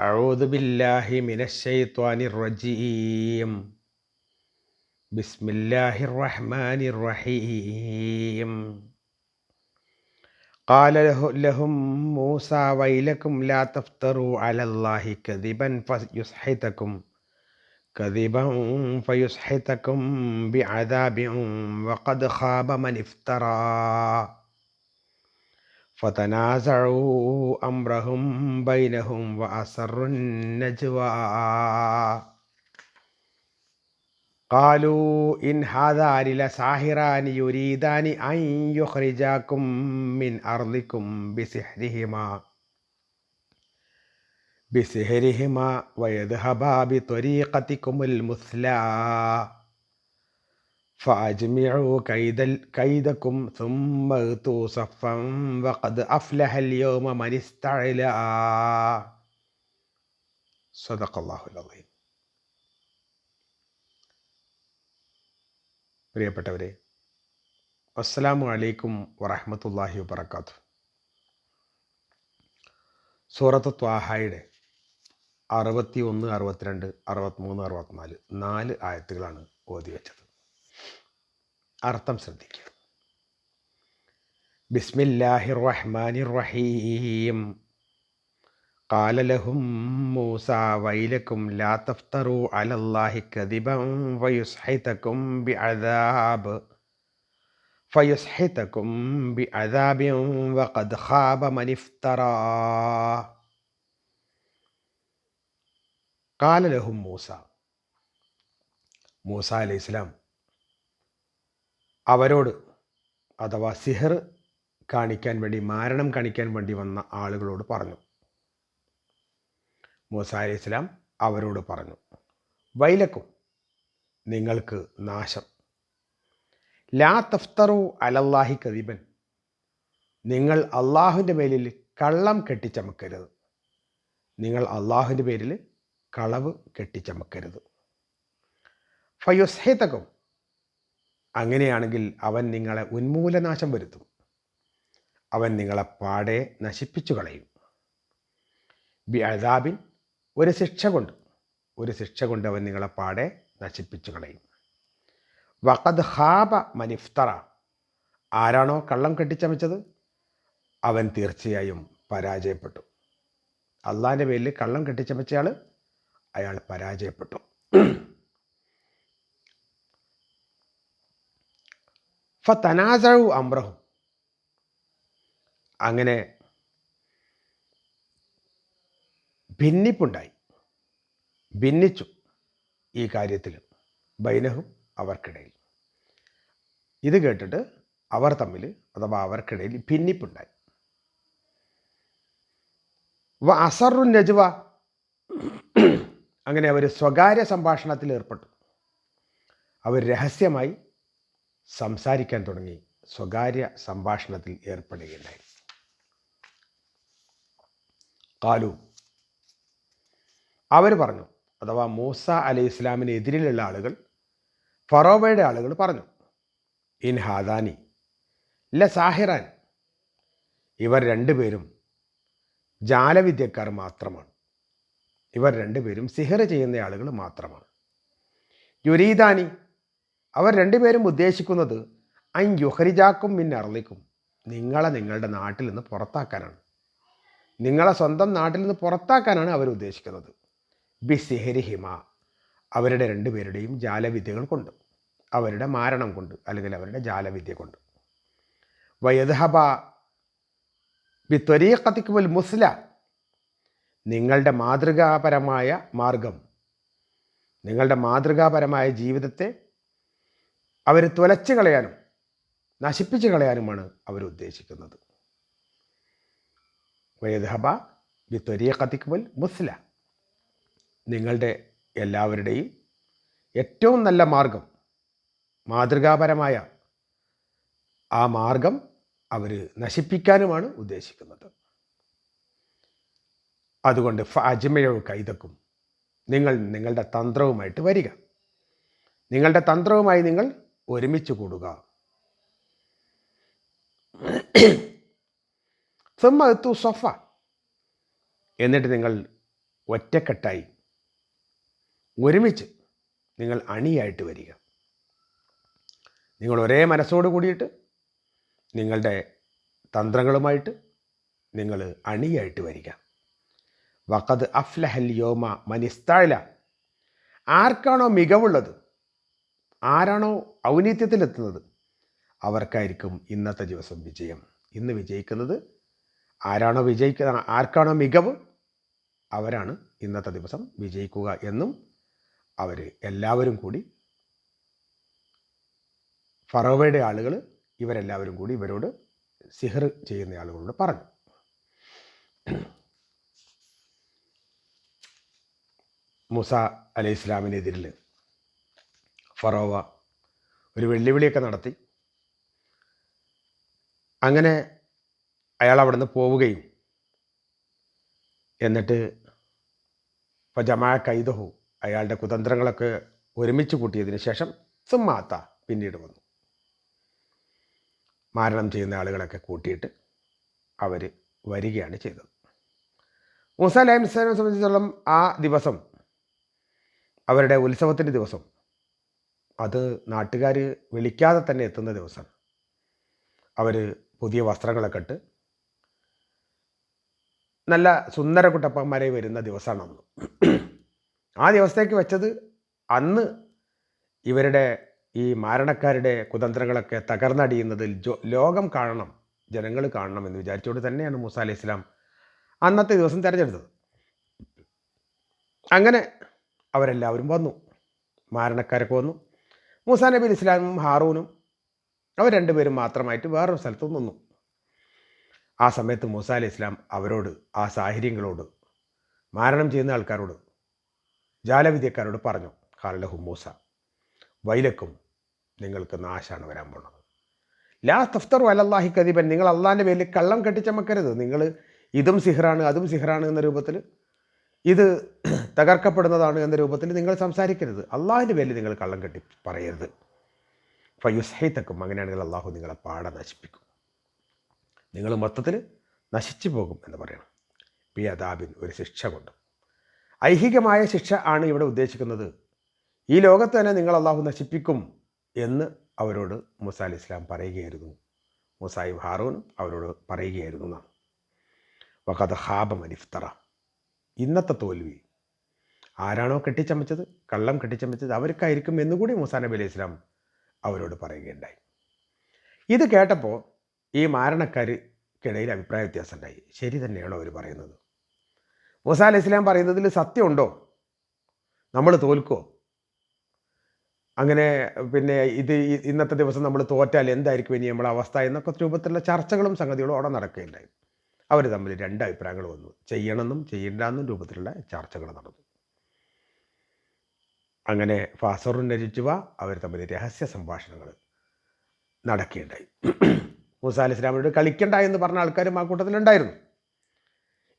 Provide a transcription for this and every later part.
أعوذ بالله من الشيطان الرجيم بسم الله الرحمن الرحيم قال له لهم موسى ويلكم لا تفتروا على الله كذبا فيسحتكم كذبا فيسحتكم بعذاب وقد خاب من افترى فتنازعوا أمرهم بينهم وأسروا النجوى. قالوا إن هذان لساحران يريدان أن يخرجاكم من أرضكم بسحرهما. بسحرهما ويذهبا بطريقتكم المثلى. فأجمعوا كيد كيدكم ثم ائتوا صفا وقد أفلح اليوم من استعلى صدق الله العظيم പ്രിയപ്പെട്ടവരെ അസ്സലാമു അലൈക്കും വറഹമത്തല്ലാഹി വബർക്കാത്തു സൂറത്ത് ത്വാഹയുടെ അറുപത്തി ഒന്ന് അറുപത്തിരണ്ട് അറുപത്തിമൂന്ന് അറുപത്തിനാല് നാല് ആയത്തുകളാണ് ഓതി വെച്ചത് അർത്ഥം ശ്രദ്ധിക്കുക ബിസ്മില്ലാഹിർ റഹ്മാനിർ റഹീം قال لهم موسى ويلكم لا تفتروا على الله كذبا فيسحتكم بعذاب فيسحتكم بعذاب وقد خاب من افترى قال لهم موسى മൂസ അലൈഹി ഇസ്ലാം അവരോട് അഥവാ സിഹർ കാണിക്കാൻ വേണ്ടി മാരണം കാണിക്കാൻ വേണ്ടി വന്ന ആളുകളോട് പറഞ്ഞു. മൂസ അലി ഇസ്ലാം അവരോട് പറഞ്ഞു വൈലക്കും നിങ്ങൾക്ക് നാശം. ലാ തഫ്തറു അലല്ലാഹി കദീബൻ നിങ്ങൾ അള്ളാഹുവിന്റെ പേരിൽ കള്ളം കെട്ടിച്ചമക്കരുത്. നിങ്ങൾ അള്ളാഹുവിന്റെ പേരിൽ കളവ് കെട്ടിച്ചമക്കരുത്. ഫയുസ്ഹേതകം അങ്ങനെയാണെങ്കിൽ അവൻ നിങ്ങളെ ഉന്മൂലനാശം വരുത്തും. അവൻ നിങ്ങളെ പാടെ നശിപ്പിച്ചു കളയും. ബി അതാബിൻ ഒരു ശിക്ഷ കൊണ്ട് ഒരു ശിക്ഷ കൊണ്ട് അവൻ നിങ്ങളെ പാടെ നശിപ്പിച്ചു കളയും. വഖദ് ഹാബ മനിഫ്തറ ആരാണോ കള്ളം കെട്ടിച്ചമച്ചത്? അവൻ തീർച്ചയായും പരാജയപ്പെട്ടു. അള്ളാന്റെ പേരിൽ കള്ളം കെട്ടിച്ചമച്ചയാൾ അയാൾ പരാജയപ്പെട്ടു. ഫതനാസഴു അമ്രഹും. അങ്ങനെ ഭിന്നിപ്പുണ്ടായി. ഭിന്നിച്ചു ഈ കാര്യത്തിൽ ബൈനഹും അവർക്കിടയിൽ. ഇത് കേട്ടിട്ട് അവർ തമ്മിൽ അഥവാ അവർക്കിടയിൽ ഭിന്നിപ്പുണ്ടായി. അസറു നജുവ. അങ്ങനെ അവർ സ്വകാര്യ സംഭാഷണത്തിൽ ഏർപ്പെട്ടു. അവർ രഹസ്യമായി സംസാരിക്കാൻ തുടങ്ങി. സ്വകാര്യ സംഭാഷണത്തിൽ ഏർപ്പെടുകയുണ്ടായി. കാലു അവർ പറഞ്ഞു അഥവാ മൂസ അലൈഹി ഇസ്ലാമിന് എതിരിലുള്ള ആളുകൾ ഫറോബയുടെ ആളുകൾ പറഞ്ഞു ഇൻ ഹാദാനി ല സാഹിറാൻ. ഇവർ രണ്ടുപേരും ജാലവിദ്യക്കാർ മാത്രമാണ്. ഇവർ രണ്ടുപേരും സിഹർ ചെയ്യുന്ന ആളുകൾ മാത്രമാണ്. യുരീദാനി അവർ രണ്ടുപേരും ഉദ്ദേശിക്കുന്നത് അൻ യുഹരിജാക്കും മിൻ അർലിക്കും നിങ്ങളെ നിങ്ങളുടെ നാട്ടിൽ നിന്ന് പുറത്താക്കാനാണ്. നിങ്ങളെ സ്വന്തം നാട്ടിൽ നിന്ന് പുറത്താക്കാനാണ് അവർ ഉദ്ദേശിക്കുന്നത്. ബി സിഹരി ഹിമ അവരുടെ രണ്ടുപേരുടെയും ജാലവിദ്യകൾ കൊണ്ട്. അവരുടെ മാരണം കൊണ്ട് അല്ലെങ്കിൽ അവരുടെ ജാലവിദ്യ കൊണ്ട്. വയദ്ഹബ ബി ത്വരീഖത്തിക്കുമൽ മുസ്ല. നിങ്ങളുടെ മാതൃകാപരമായ മാർഗം. നിങ്ങളുടെ മാതൃകാപരമായ ജീവിതത്തെ അവർ തുലച്ച് കളയാനും നശിപ്പിച്ച് കളയാനുമാണ് അവർ ഉദ്ദേശിക്കുന്നത്. വയദ്ഹബ ബി ത്വരീഖത്തിക്കുമൽ മുസ്ല. നിങ്ങളുടെ എല്ലാവരുടെയും ഏറ്റവും നല്ല മാർഗം മാതൃകാപരമായ ആ മാർഗം അവർ നശിപ്പിക്കാനുമാണ് ഉദ്ദേശിക്കുന്നത്. അതുകൊണ്ട് അജ്മയോ കൈതക്കും നിങ്ങൾ നിങ്ങളുടെ തന്ത്രവുമായിട്ട് വരിക. നിങ്ങളുടെ തന്ത്രവുമായി നിങ്ങൾ ഒരുമിച്ച് കൂടുക. സുമ്മ സഫ. സൊഫ എന്നിട്ട് നിങ്ങൾ ഒറ്റക്കെട്ടായി. ഒരുമിച്ച് നിങ്ങൾ അണിയായിട്ട് വരിക. നിങ്ങൾ ഒരേ മനസ്സോട് കൂടിയിട്ട് നിങ്ങളുടെ തന്ത്രങ്ങളുമായിട്ട് നിങ്ങൾ അണിയായിട്ട് വരിക. വക്കത് അഫ്ലഹൽ യോമ മനിസ്താല ആർക്കാണോ മികവുള്ളത്? ആരാണോ ഔന്നിത്യത്തിലെത്തുന്നത്? അവർക്കായിരിക്കും ഇന്നത്തെ ദിവസം വിജയം. ഇന്ന് വിജയിക്കുന്നത് ആരാണോ വിജയിക്കുന്ന ആർക്കാണോ മികവ്? അവരാണ് ഇന്നത്തെ ദിവസം വിജയിക്കുക എന്നും അവർ എല്ലാവരും കൂടി ഫറോവയുടെ ആളുകൾ ഇവരെല്ലാവരും കൂടി ഇവരോട് സിഹർ ചെയ്യുന്ന ആളുകളോട് പറഞ്ഞു. മുസ അലൈഹി ഇസ്ലാമിനെതിരിൽ ഫറോവ ഒരു വെല്ലുവിളിയൊക്കെ നടത്തി. അങ്ങനെ അയാൾ അവിടെ നിന്ന് പോവുകയും എന്നിട്ട് ഇപ്പോൾ ജമായ കൈതഹു അയാളുടെ കുതന്ത്രങ്ങളൊക്കെ ഒരുമിച്ച് കൂട്ടിയതിന് ശേഷം സുമ്മാത്ത പിന്നീട് വന്നു. മാരണം ചെയ്യുന്ന ആളുകളൊക്കെ കൂട്ടിയിട്ട് അവർ വരികയാണ് ചെയ്തത്. മൂസ അലൈഹി സ്വലാമിനെ സംബന്ധിച്ചിടത്തോളം ആ ദിവസം അവരുടെ ഉത്സവത്തിന്റെ ദിവസം അത് നാട്ടുകാർ വിളിക്കാതെ തന്നെ എത്തുന്ന ദിവസം അവർ പുതിയ വസ്ത്രങ്ങളൊക്കെ ഇട്ട് നല്ല സുന്ദര കുട്ടപ്പന്മാരെ വരുന്ന ദിവസമാണ് അന്ന് ആ ദിവസത്തേക്ക് വെച്ചത് അന്ന് ഇവരുടെ ഈ മാരണക്കാരുടെ കുതന്ത്രങ്ങളൊക്കെ തകർന്നടിയുന്നതിൽ ലോകം കാണണം ജനങ്ങൾ കാണണം എന്ന് വിചാരിച്ചുകൊണ്ട് തന്നെയാണ് മൂസ അലൈഹി ഇസ്ലാം അന്നത്തെ ദിവസം തിരഞ്ഞെടുത്തത്. അങ്ങനെ അവരെല്ലാവരും വന്നു. മാരണക്കാരൊക്കെ വന്നു. മൂസാ നബി ഇസ്ലാമും ഹാറൂനും അവർ രണ്ടുപേരും മാത്രമായിട്ട് വേറൊരു സ്ഥലത്ത് നിന്നു. ആ സമയത്ത് മൂസ അലി ഇസ്ലാം അവരോട് ആ സാഹചര്യങ്ങളോട് മാരണം ചെയ്യുന്ന ആൾക്കാരോട് ജാലവിദ്യക്കാരോട് പറഞ്ഞു ഖാലഹു മൂസ വൈലക്കും നിങ്ങൾക്ക് നാശാണ് വരാൻ പോകുന്നത് ലാ തഫ്തറു അലല്ലാഹി കദീബൻ നിങ്ങൾ അള്ളാഹിന്റെ പേരിൽ കള്ളം കെട്ടിച്ചമക്കരുത്. നിങ്ങൾ ഇതും സിഹ്റാണ് അതും സിഹ്റാണ് എന്ന രൂപത്തിൽ ഇത് തകർക്കപ്പെടുന്നതാണ് എന്ന രൂപത്തിൽ നിങ്ങൾ സംസാരിക്കരുത്. അള്ളാഹിന്റെ പേരിൽ നിങ്ങൾ കള്ളം കെട്ടി പറയരുത്. ഫയുസൈത്തക്കും അങ്ങനെയാണെങ്കിൽ അള്ളാഹു നിങ്ങളെ പാടെ നശിപ്പിക്കും. നിങ്ങൾ മൊത്തത്തിൽ നശിച്ചു പോകും എന്ന് പറയണം. പി അദാബിൻ ഒരു ശിക്ഷ കൊണ്ട്. ഐഹികമായ ശിക്ഷ ആണ് ഇവിടെ ഉദ്ദേശിക്കുന്നത്. ഈ ലോകത്ത് തന്നെ നിങ്ങൾ അള്ളാഹു നശിപ്പിക്കും എന്ന് അവരോട് മുസ അലി ഇസ്ലാം പറയുകയായിരുന്നു. മുസായിബ് ഹാറൂൻ അവരോട് പറയുകയായിരുന്നു എന്നാണ്. വഖദ് ഹാബ മനിഫ്തറ ഇന്നത്തെ തോൽവി. ആരാണോ കെട്ടിച്ചമച്ചത് കള്ളം കെട്ടിച്ചമച്ചത് അവർക്കായിരിക്കും എന്നുകൂടി മൂസാ നബി അലൈഹി ഇസ്ലാം അവരോട് പറയുകയുണ്ടായി. ഇത് കേട്ടപ്പോൾ ഈ മാരണക്കാർക്കിടയിൽ അഭിപ്രായ വ്യത്യാസം ഉണ്ടായി ശരി തന്നെയാണോ അവർ പറയുന്നത്? മൂസ അലൈഹി ഇസ്ലാം പറയുന്നതിൽ സത്യമുണ്ടോ? നമ്മൾ തോൽക്കോ അങ്ങനെ പിന്നെ ഇത് ഇന്നത്തെ ദിവസം നമ്മൾ തോറ്റാൽ എന്തായിരിക്കും ഇനി നമ്മളെ അവസ്ഥ എന്നൊക്കെ രൂപത്തിലുള്ള ചർച്ചകളും സംഗതികളും അവിടെ നടക്കുകയുണ്ടായി. അവർ തമ്മിൽ രണ്ട് അഭിപ്രായങ്ങൾ വന്നു. ചെയ്യണമെന്നും ചെയ്യണ്ടെന്നും രൂപത്തിലുള്ള ചർച്ചകൾ നടന്നു. അങ്ങനെ ഫാസറും നജിച്ചുവ അവർ തമ്മിൽ രഹസ്യ സംഭാഷണങ്ങൾ നടക്കുകയുണ്ടായി. മൂസ അലി കളിക്കണ്ട എന്ന് പറഞ്ഞ ആൾക്കാരും ആ കൂട്ടത്തിലുണ്ടായിരുന്നു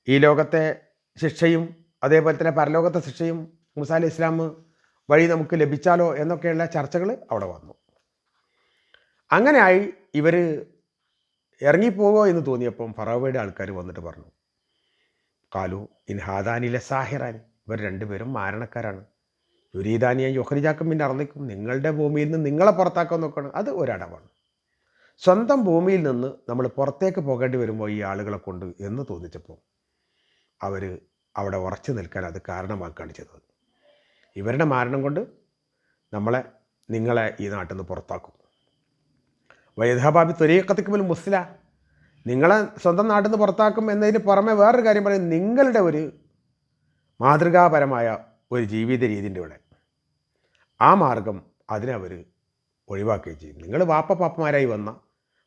ഈ ലോകത്തെ ശിക്ഷയും അതേപോലെ തന്നെ പരലോകത്തെ ശിക്ഷയും മൂസ ഇസ്ലാം വഴി നമുക്ക് ലഭിച്ചാലോ എന്നൊക്കെയുള്ള ചർച്ചകൾ അവിടെ വന്നു. അങ്ങനെയായി ഇവർ ഇറങ്ങിപ്പോകോ എന്ന് തോന്നിയപ്പം ഫറാവയുടെ ആൾക്കാർ വന്നിട്ട് പറഞ്ഞു കാലു ഇൻ ഹാദാനിലെ സാഹിറാൻ. ഇവർ രണ്ടുപേരും മാരണക്കാരാണ്. യുരീദാനിയ യുഹരിജാക്കും പിന്നെ അറന്നിക്കും നിങ്ങളുടെ ഭൂമിയിൽ നിന്ന് നിങ്ങളെ പുറത്താക്കാൻ നോക്കണം. അത് ഒരടവാണ്. സ്വന്തം ഭൂമിയിൽ നിന്ന് നമ്മൾ പുറത്തേക്ക് പോകേണ്ടി വരുമ്പോൾ ഈ ആളുകളെ കൊണ്ട് എന്ന് തോന്നിച്ചപ്പോൾ അവർ അവിടെ ഉറച്ചു നിൽക്കാൻ അത് കാരണമാക്കുകയാണ് ചെയ്തത്. ഇവരുടെ മാരണം കൊണ്ട് നമ്മളെ നിങ്ങളെ ഈ നാട്ടിൽ നിന്ന് പുറത്താക്കും. വൈദാബാബി ത്വരീക്കത്തിക്കുമ്പോൾ മുസ്ല നിങ്ങളെ സ്വന്തം നാട്ടിൽ നിന്ന് പുറത്താക്കും എന്നതിന് പുറമെ വേറൊരു കാര്യം പറയും. നിങ്ങളുടെ ഒരു മാതൃകാപരമായ ഒരു ജീവിത രീതിന്റെ ഇവിടെ ആ മാർഗം അതിനവർ ഒഴിവാക്കുകയും ചെയ്യും. നിങ്ങൾ വാപ്പ പാപ്പമാരായി വന്ന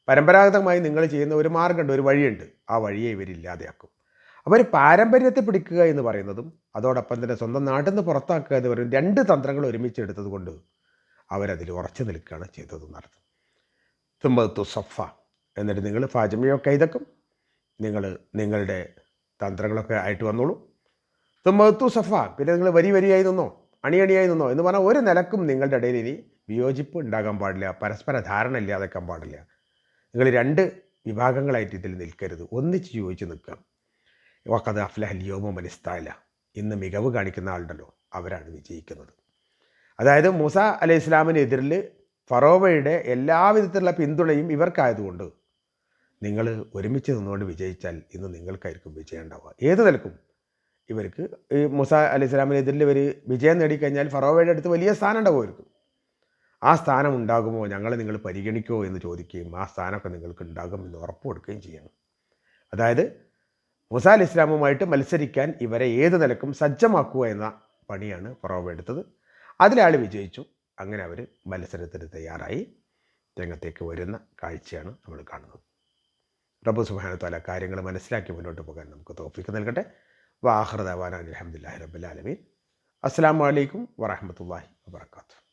പരമ്പരാഗതമായി നിങ്ങൾ ചെയ്യുന്ന ഒരു മാർഗമുണ്ട് ഒരു വഴിയുണ്ട്. ആ വഴിയെ ഇവരില്ലാതെയാക്കും അവർ പാരമ്പര്യത്തെ പിടിക്കുക എന്ന് പറയുന്നതും അതോടൊപ്പം തന്നെ സ്വന്തം നാട്ടിൽ നിന്ന് പുറത്താക്കുക എന്ന് പറയും രണ്ട് തന്ത്രങ്ങൾ ഒരുമിച്ച് എടുത്തത് കൊണ്ട് അവരതിൽ ഉറച്ചു നിൽക്കുകയാണ് ചെയ്തതെന്നർത്ഥം തുമ്പത്തു സഫ എന്നിട്ട് നിങ്ങൾ ഫാജമിയോ കൈതക്കും നിങ്ങൾ നിങ്ങളുടെ തന്ത്രങ്ങളൊക്കെ ആയിട്ട് വന്നോളൂ. തുമ്പത്തു സഫ പിന്നെ നിങ്ങൾ വരി വരിയായി നിന്നോ അണിയണിയായി നിന്നോ എന്ന് പറഞ്ഞാൽ ഒരു നിലക്കും നിങ്ങളുടെ ഇടയിൽ ഇനി വിയോജിപ്പ് ഉണ്ടാകാൻ പാടില്ല പരസ്പര ധാരണ ഇല്ലാതെക്കാൻ പാടില്ല. നിങ്ങൾ രണ്ട് വിഭാഗങ്ങളായിട്ട് ഇതിൽ നിൽക്കരുത്. ഒന്നിച്ച് ചോദിച്ച് നിൽക്കാം വക്കത് അഫ്ലഹൽ യോമ മനിസ്താല ഇന്ന് മികവ് കാണിക്കുന്ന ആളുണ്ടല്ലോ അവരാണ് വിജയിക്കുന്നത്. അതായത് മൂസ അലൈഹി ഇസ്ലാമിനെതിരിൽ ഫറോവയുടെ എല്ലാവിധത്തിലുള്ള പിന്തുണയും ഇവർക്കായതുകൊണ്ട് നിങ്ങൾ ഒരുമിച്ച് നിന്നുകൊണ്ട് വിജയിച്ചാൽ ഇന്ന് നിങ്ങൾക്കായിരിക്കും വിജയം ഉണ്ടാവുക. ഏത് നിലക്കും? ഇവർക്ക് ഈ മുസ അലൈഹി സ്വലാമിനെതിരിൽ ഇവർ വിജയം നേടിക്കഴിഞ്ഞാൽ ഫറോവയുടെ അടുത്ത് വലിയ സ്ഥാനം ഉണ്ടാവുമായിരിക്കും. ആ സ്ഥാനം ഉണ്ടാകുമോ? ഞങ്ങളെ നിങ്ങൾ പരിഗണിക്കുമോ എന്ന് ചോദിക്കുകയും ആ സ്ഥാനമൊക്കെ നിങ്ങൾക്ക് ഉണ്ടാകും എന്ന് ഉറപ്പ് കൊടുക്കുകയും ചെയ്യണം. അതായത് മുസ അലി ഇസ്ലാമുമായിട്ട് മത്സരിക്കാൻ ഇവരെ ഏത് നിലക്കും സജ്ജമാക്കുക എന്ന പണിയാണ് ഫറോവ എടുത്തത്. അതിലാൾ വിജയിച്ചു. അങ്ങനെ അവർ മത്സരത്തിന് തയ്യാറായി. രംഗത്തേക്ക് വരുന്ന കാഴ്ചയാണ് നമ്മൾ കാണുന്നത്. റബ്ബു സുബാനത്താല കാര്യങ്ങൾ മനസ്സിലാക്കി മുന്നോട്ട് പോകാൻ നമുക്ക് തോഫിക്ക് നൽകട്ടെ. വാഹൃദാൻ അലഹമുല്ലാ റബ്ബുലാലമീൻ അസ്സാം വലൈക്കും വറഹമത്തല്ലാഹി വാത്തു